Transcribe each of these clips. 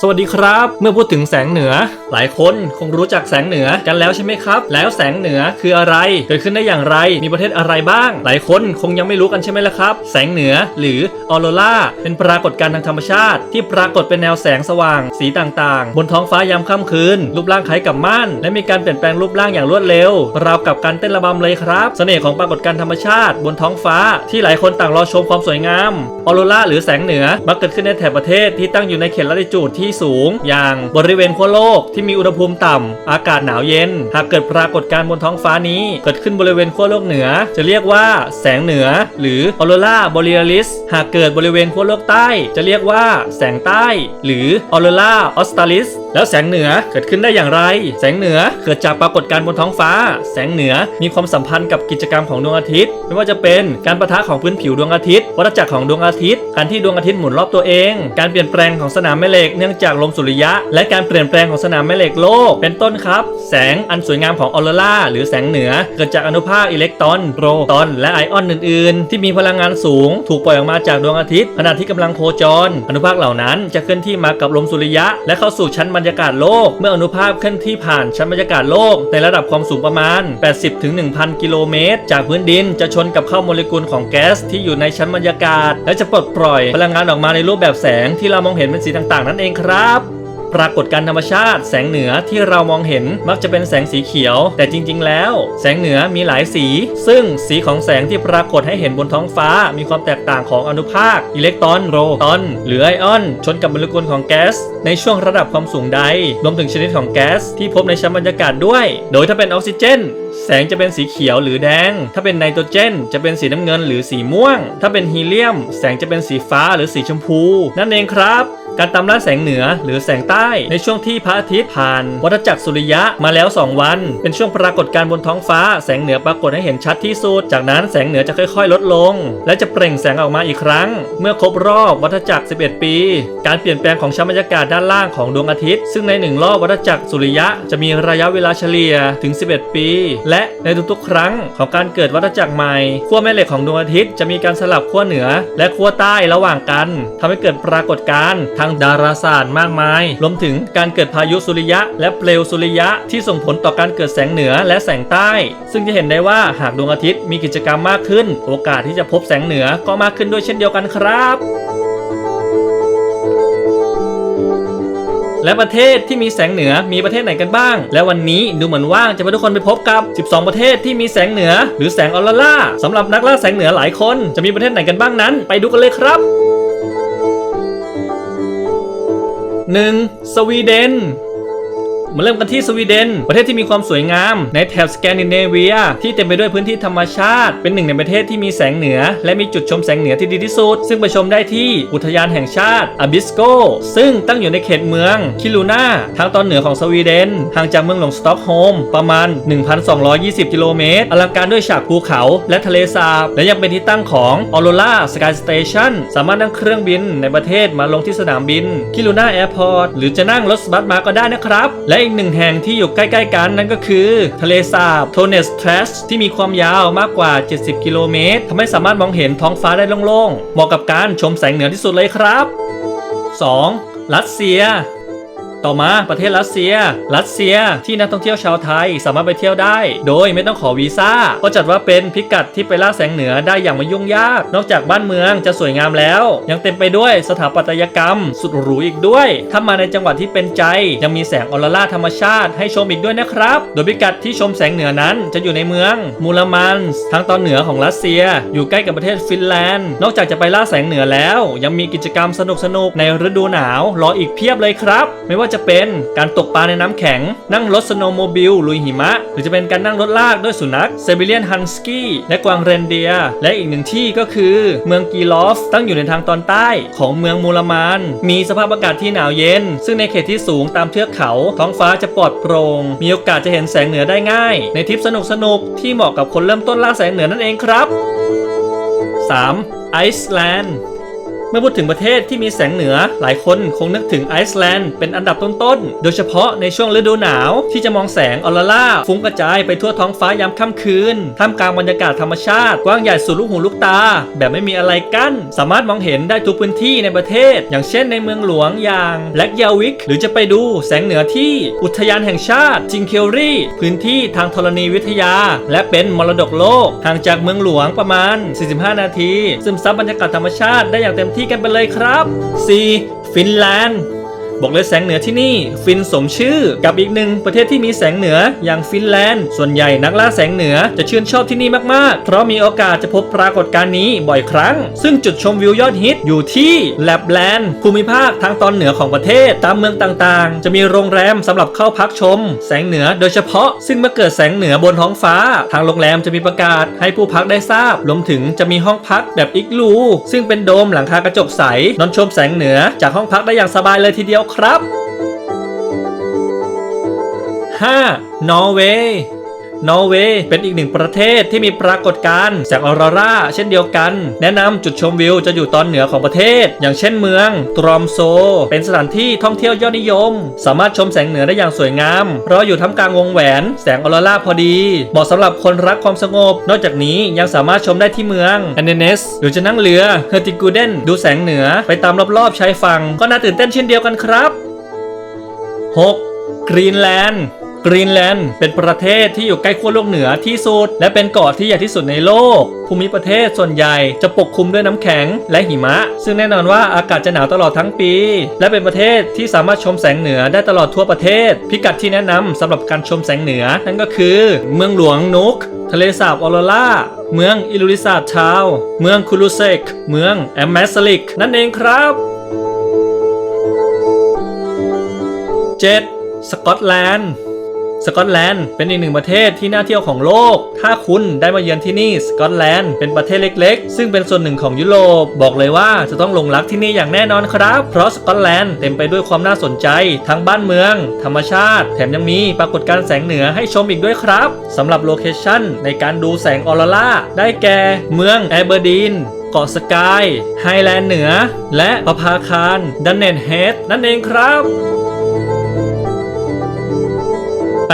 สวัสดีครับ เมื่อพูดถึงแสงเหนือ หลายคนคงรู้จักแสงเหนือกันแล้วใช่ไหมครับ แล้วแสงเหนือคืออะไรเกิดขึ้นได้อย่างไร มีประเทศอะไรบ้าง หลายคนคงยังไม่รู้กันใช่ไหมล่ะครับ แสงเหนือหรือออโรราเป็นปรากฏการณ์ทางธรรมชาติ ที่ปรากฏเป็นแนวแสงสว่าง สีต่างๆ บนท้องฟ้ายามค่ำคืน รูปร่างคล้ายกับม่าน และมีการเปลี่ยนแปลงรูปร่างอย่างรวดเร็ว ราวกับการเต้นระบำเลยครับ เสน่ห์ของปรากฏการณ์ธรรมชาติ บนท้องฟ้าที่หลายคนต่างรอชมความสวยงามออโรราหรือแสงเหนือมักเกิดขึ้นในแถบประเทศที่ตั้งอยู่ในเขตลัติจูดที่สูง อย่างบริเวณขั้วโลกที่มีอุณหภูมิต่ำอากาศหนาวเย็น หากเกิดปรากฏการณ์บนท้องฟ้านี้ เกิดขึ้นบริเวณขั้วโลกเหนือ จะเรียกว่าแสงเหนือ หรือออโรราบอเรียลิสหากเกิดบริเวณขั้วโลกใต้ จะเรียกว่าแสงใต้ หรือออโรราออสตาลิสแล้วแสงเหนือเกิดขึ้นได้อย่างไร แสงเหนือเกิดจากปรากฏการณ์บนท้องฟ้า แสงเหนือมีความสัมพันธ์กับกิจกรรมของดวงอาทิตย์ ไม่ว่าจะเป็นการประทะของพื้นผิวดวงอาทิตย์วัฏจักรของดวงอาทิตย์ การที่ดวงอาทิตย์หมุนรอบตัวเอง การเปลี่ยนแปลงของสนามแม่เหล็กเนื่องจากลมสุริยะ และการเปลี่ยนแปลงของสนามแม่เหล็กโลก เป็นต้นครับ แสงอันสวยงามของออโรราหรือแสงเหนือ เกิดจากอนุภาคอิเล็กตรอนโปรตอนและไอออนอื่น ๆ ที่มีพลังงานสูง ถูกปล่อยออกมาจากดวงอาทิตย์ขณะที่กำลังโคจร อนุภาคเหล่านั้นจะเคลื่อนที่มากับลมสุริยะ และเข้าสู่ชั้นบรรยากาศโลก เมื่ออนุภาคเคลื่อนที่ผ่านชั้นบรรยากาศโลก ในระดับความสูงประมาณ 80ถึง1,000 กิโลเมตร จากพื้นดินจะชนกับเข้าโมเลกุลของแก๊สที่อยู่ในชั้นบรรยากาศ และจะปลดปล่อยพลังงานออกมาในรูปแบบแสงที่เรามองเห็นเป็นสีต่าง ๆ นั่นเองครับปรากฏการธรรมชาติ แสงเหนือที่เรามองเห็นมักจะเป็นแสงสีเขียว แต่จริง ๆ แล้ว แสงเหนือมีหลายสี ซึ่งสีของแสงที่ปรากฏให้เห็นบนท้องฟ้า มีความแตกต่างของอนุภาค อิเล็กตรอนโรตอน หรือไอออน ชนกับโมเลกุลของแก๊ส ในช่วงระดับความสูงใดรวมถึงชนิดของแก๊สที่พบในชั้นบรรยากาศด้วย โดยถ้าเป็นออกซิเจนแสงจะเป็นสีเขียวหรือแดง ถ้าเป็นไนโตรเจน จะเป็นสีน้ำเงินหรือสีม่วง ถ้าเป็นฮีเลียม แสงจะเป็นสีฟ้าหรือสีชมพู นั่นเองครับ การตามล่าแสงเหนือหรือแสงใต้ในช่วงที่พระอาทิตย์ผ่านวัฏจักรสุริยะมาแล้ว 2 วัน เป็นช่วงปรากฏการณ์บนท้องฟ้า แสงเหนือปรากฏให้เห็นชัดที่สุด จากนั้นแสงเหนือจะค่อยๆ ลดลง และจะเปล่งแสงออกมาอีกครั้ง เมื่อครบรอบวัฏจักร 11 ปี การเปลี่ยนแปลงของชั้นบรรยากาศด้านล่างของดวงอาทิตย์ ซึ่งในหนึ่งรอบวัฏจักรสุริยะจะมีระยะเวลาเฉลี่ยถึง 11 ปี และในทุกๆ ครั้งของการเกิดวัฏจักรใหม่ขั้วแม่เหล็กของดวงอาทิตย์จะมีการสลับขั้วเหนือ และขั้วใต้ระหว่างกันทำให้เกิดปรากฏการณ์ทางดาราศาสตร์มากมาย รวมถึงการเกิดพายุสุริยะ และเปลวสุริยะที่ส่งผลต่อการเกิดแสงเหนือและแสงใต้ ซึ่งจะเห็นได้ว่าหากดวงอาทิตย์มีกิจกรรมมากขึ้น โอกาสที่จะพบแสงเหนือก็มากขึ้นด้วยเช่นเดียวกันครับและประเทศที่มีแสงเหนือมีประเทศไหนกันบ้าง และวันนี้ดูเหมือนว่างจะพาทุกคนไปพบกับ 12 ประเทศที่มีแสงเหนือ หรือแสงออโรราสำหรับนักล่าแสงเหนือหลายคน จะมีประเทศไหนกันบ้างนั้น ไปดูกันเลยครับ 1. สวีเดน มาเริ่มกันที่สวีเดน ประเทศที่มีความสวยงาม ในแถบสแกนดิเนเวีย ที่เต็มไปด้วยพื้นที่ธรรมชาติ เป็นหนึ่งในประเทศที่มีแสงเหนือ และมีจุดชมแสงเหนือที่ดีที่สุด ซึ่งไปชมได้ที่อุทยานแห่งชาติอบิสโก ซึ่งตั้งอยู่ในเขตเมืองคิลูนาทางตอนเหนือของสวีเดน ห่างจากเมืองหลวงสต็อกโฮมประมาณ 1,220 กิโลเมตรอลังการด้วยฉากภูเขา และทะเลสาบ และยังเป็นที่ตั้งของออโรราสกายสเตชันสามารถนั่งเครื่องบินในประเทศมาลงที่สนามบินคิลูนาแอร์พอร์ตหรือจะนั่งรถบัสมาก็ได้นะครับและอีกหนึ่งแห่งที่อยู่ใกล้ๆกันนั่นก็คือ ทะเลสาบโทเนสทรัสที่มีความยาวมากกว่า 70 กิโลเมตรทำให้สามารถมองเห็นท้องฟ้าได้โล่งๆ เหมาะกับการชมแสงเหนือที่สุดเลยครับ 2. รัสเซีย ต่อมาประเทศรัสเซีย รัสเซียที่นักท่องเที่ยวชาวไทยสามารถไปเที่ยวได้ โดยไม่ต้องขอวีซ่าก็จัดว่าเป็นพิกัดที่ไปล่าแสงเหนือได้อย่างไม่ยุ่งยาก นอกจากบ้านเมืองจะสวยงามแล้ว ยังเต็มไปด้วยสถาปัตยกรรม สุดหรูอีกด้วย ถ้ามาในจังหวัดที่เป็นใจ ยังมีแสงออโรราธรรมชาติให้ชมอีกด้วยนะครับ โดยพิกัดที่ชมแสงเหนือนั้นจะอยู่ในเมือง มูลมันส์ทางตอนเหนือของรัสเซีย อยู่ใกล้กับประเทศฟินแลนด์ นอกจากจะไปล่าแสงเหนือแล้ว ยังมีกิจกรรมสนุกๆในฤดูหนาวรออีกเพียบเลยครับ ไม่ว่าจะเป็นการตกปลาในน้ำแข็ง นั่งรถสโนว์โมบิลลุยหิมะ หรือจะเป็นการนั่งรถลากด้วยสุนัขเซบิเลียนฮันสกี้และกวางเรนเดียร์และอีกหนึ่งที่ก็คือเมืองกีลอฟ ตั้งอยู่ในทางตอนใต้ของเมืองมูลมาน มีสภาพอากาศที่หนาวเย็น ซึ่งในเขตที่สูงตามเทือกเขา ท้องฟ้าจะปลอดโปร่งมีโอกาสจะเห็นแสงเหนือได้ง่าย ในทริปสนุกๆที่เหมาะกับคนเริ่มต้นล่าแสงเหนือนั่นเองครับ 3. ไอซ์แลนด์ มื่อพูดถึงประเทศที่มีแสงเหนือ หลายคนคงนึกถึงไอซ์แลนด์เป็นอันดับต้นๆ โดยเฉพาะในช่วงฤดูหนาว ที่จะมองแสงออโรราฟุ้งกระจายไปทั่วท้องฟ้ายามค่ำคืน ท่ามกลางบรรยากาศธรรมชาติ กว้างใหญ่สุดลูกหูลูกตา แบบไม่มีอะไรกั้น สามารถมองเห็นได้ทุกพื้นที่ในประเทศ อย่างเช่นในเมืองหลวงอย่างแลกยาวิก หรือจะไปดูแสงเหนือที่อุทยานแห่งชาติจิงเคลรี่ พื้นที่ทางธรณีวิทยา และเป็นมรดกโลกห่างจากเมืองหลวงประมาณ 45 นาที ซึมซับบรรยากาศธรรมชาติได้อย่างเต็มที่กันไปเลยครับ 4. ฟินแลนด์ บอกเลยแสงเหนือที่นี่ฟินสมชื่อ กับอีกหนึ่งประเทศที่มีแสงเหนืออย่างฟินแลนด์ ส่วนใหญ่นักล่าแสงเหนือจะชื่นชอบที่นี่มากๆ เพราะมีโอกาสจะพบปรากฏการณ์นี้บ่อยครั้ง ซึ่งจุดชมวิวยอดฮิตอยู่ที่แลบแลนด์ภูมิภาคทางตอนเหนือของประเทศตามเมืองต่างๆ จะมีโรงแรมสำหรับเข้าพักชม แสงเหนือโดยเฉพาะ ซึ่งเมื่อเกิดแสงเหนือบนท้องฟ้า ทางโรงแรมจะมีประกาศให้ผู้พักได้ทราบรวมถึงจะมีห้องพักแบบอิกลูซึ่งเป็นโดมหลังคากระจกใสนอนชมแสงเหนือจากห้องพักได้อย่างสบายเลยทีเดียวครับ 5. นอร์เวย์ นอร์เวย์เป็นอีกหนึ่งประเทศที่มีปรากฏการณ์แสงออโรราเช่นเดียวกัน แนะนำจุดชมวิวจะอยู่ตอนเหนือของประเทศ อย่างเช่นเมืองตรอมโซ เป็นสถานที่ท่องเที่ยวยอดนิยม สามารถชมแสงเหนือได้อย่างสวยงาม เพราะอยู่ท่ามกลางวงแหวน แสงออโรราพอดี เหมาะสำหรับคนรักความสงบ นอกจากนี้ยังสามารถชมได้ที่เมืองแอนเดเนสหรือจะนั่งเรือเฮอร์ติกูเดนดูแสงเหนือไปตามรอบๆชายฝั่งก็น่าตื่นเต้นเช่นเดียวกันครับ 6. กรีนแลนด์ กรีนแลนด์เป็นประเทศที่อยู่ใกล้ขั้วโลกเหนือที่สุด และเป็นเกาะที่ใหญ่ที่สุดในโลก ภูมิประเทศส่วนใหญ่จะปกคลุมด้วยน้ำแข็งและหิมะ ซึ่งแน่นอนว่าอากาศจะหนาวตลอดทั้งปี และเป็นประเทศที่สามารถชมแสงเหนือได้ตลอดทั่วประเทศ พิกัดที่แนะนำสำหรับการชมแสงเหนือ นั่นก็คือ เมืองหลวงนุก ทะเลสาบออโรราเมืองอิลูริซาทาว เมืองคูลูเซก เมืองแอมแมสลิก นั่นเองครับ 7. สกอตแลนด์ สกอตแลนด์เป็นอีกหนึ่งประเทศที่น่าเที่ยวของโลก ถ้าคุณได้มาเยือนที่นี่สกอตแลนด์เป็นประเทศเล็กๆ ซึ่งเป็นส่วนหนึ่งของยุโรปบอกเลยว่าจะต้องหลงรักที่นี่อย่างแน่นอนครับ เพราะสกอตแลนด์เต็มไปด้วยความน่าสนใจ ทั้งบ้านเมือง ธรรมชาติ แถมยังมีปรากฏการณ์แสงเหนือให้ชมอีกด้วยครับสำหรับโลเคชั่นในการดูแสงออโรราได้แก่เมืองแอเบอร์ดีนเกาะสกาย ไฮแลนด์เหนือ และประภาคาร ดันเนนเฮดนั่นเองครับ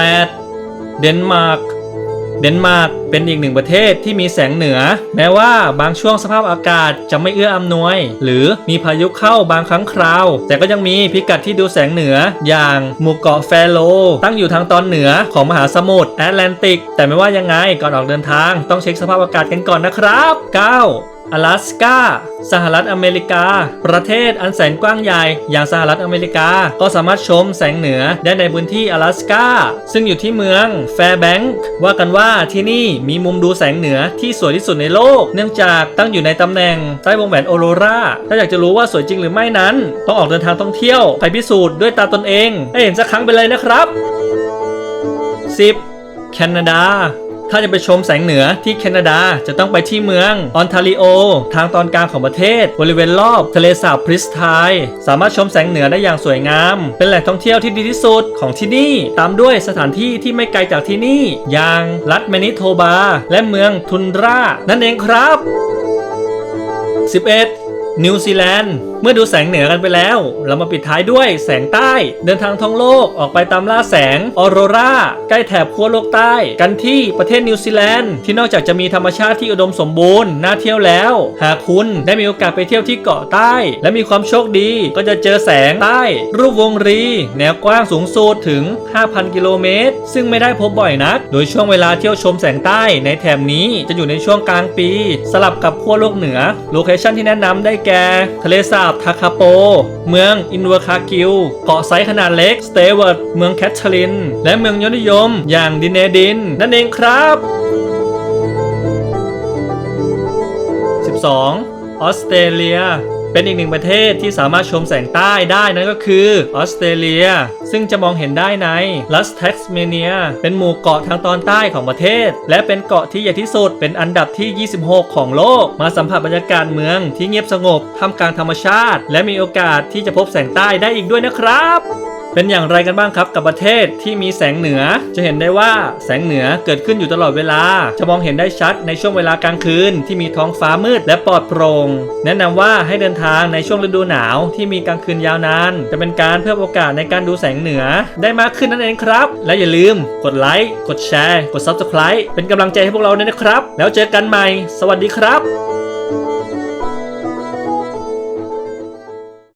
8. เดนมาร์กเดนมาร์กเป็นอีกหนึ่งประเทศที่มีแสงเหนือ แม้ว่าบางช่วงสภาพอากาศจะไม่เอื้ออำนวย หรือมีพายุเข้าบางครั้งคราว แต่ก็ยังมีพิกัดที่ดูแสงเหนือ อย่างหมู่เกาะแฟโลตั้งอยู่ทางตอนเหนือของมหาสมุทรแอตแลนติก แต่ไม่ว่ายังไงก่อนออกเดินทางต้องเช็คสภาพอากาศกันก่อนนะครับ 9. 阿拉สกา สหรัฐอเมริกา ประเทศอันแสนกว้างใหญ่ อย่างสหรัฐอเมริกา ก็สามารถชมแสงเหนือได้ในพื้นที่阿拉สกา ซึ่งอยู่ที่เมืองแฟร์แบงค์ว่ากันว่าที่นี่มีมุมดูแสงเหนือที่สวยที่สุดในโลก เนื่องจากตั้งอยู่ในตำแหน่งใต้วงแหวนโอโรรา ถ้าอยากจะรู้ว่าสวยจริงหรือไม่นั้น ต้องออกเดินทางท่องเที่ยวไปพิสูจน์ด้วยตาตนเอง ให้เห็นสักครั้งไปเลยนะครับ 10. แคนาดา ถ้าจะไปชมแสงเหนือที่แคนาดาจะต้องไปที่เมืองออนทาริโอ ทางตอนกลางของประเทศ บริเวณรอบทะเลสาบพริสไทน์สามารถชมแสงเหนือได้อย่างสวยงาม เป็นแหล่งท่องเที่ยวที่ดีที่สุดของที่นี่ ตามด้วยสถานที่ที่ไม่ไกลจากที่นี่ อย่างรัฐแมนิโทบา และเมืองทุนรา นั่นเองครับ 11. นิวซีแลนด์ เมื่อดูแสงเหนือกันไปแล้ว เรามาปิดท้ายด้วยแสงใต้ เดินทางท่องโลกออกไปตามล่าแสงออโรราใกล้แถบขั้วโลกใต้ กันที่ประเทศนิวซีแลนด์ที่นอกจากจะมีธรรมชาติที่อุดมสมบูรณ์น่าเที่ยวแล้ว หากคุณได้มีโอกาสไปเที่ยวที่เกาะใต้ และมีความโชคดีก็จะเจอแสงใต้ รูปวงรี แนวกว้างสูงสุดถึง 5,000 กิโลเมตร ซึ่งไม่ได้พบบ่อยนัก โดยช่วงเวลาเที่ยวชมแสงใต้ในแถบนี้จะอยู่ในช่วงกลางปี สลับกับขั้วโลกเหนือ โลเคชั่นที่แนะนำได้แก่ทะเลสาบทาคาโป เมืองอินเวอร์คากิวเกาะไซส์ขนาดเล็กสเตเวิร์ด เมืองแคทเชอริน และเมืองยอดนิยม อย่างดินเนดิน นั่นเองครับ 12. ออสเตรเลีย เป็นอีกหนึ่งประเทศที่สามารถชมแสงใต้ได้นั่นก็คือออสเตรเลีย ซึ่งจะมองเห็นได้ในลัสเท็กซ์เมเนีย เป็นหมู่เกาะทางตอนใต้ของประเทศ และเป็นเกาะที่ใหญ่ที่สุดเป็นอันดับที่ 26 ของโลก มาสัมผัสบรรยากาศเมืองที่เงียบสงบท่ามกลางธรรมชาติ และมีโอกาสที่จะพบแสงใต้ได้อีกด้วยนะครับ เป็นอย่างไรกันบ้างครับกับประเทศที่มีแสงเหนือ จะเห็นได้ว่าแสงเหนือเกิดขึ้นอยู่ตลอดเวลา จะมองเห็นได้ชัดในช่วงเวลากลางคืนที่มีท้องฟ้ามืดและปลอดโปร่งแนะนำว่าให้เดินทางในช่วงฤดูหนาวที่มีกลางคืนยาวนานจะเป็นการเพิ่มโอกาสในการดูแสงเหนือได้มากขึ้นนั่นเองครับ และอย่าลืมกดไลค์กดแชร์ กด Subscribe เป็นกำลังใจให้พวกเราด้วยนะครับ แล้วเจอกันใหม่ สวัสดีครับ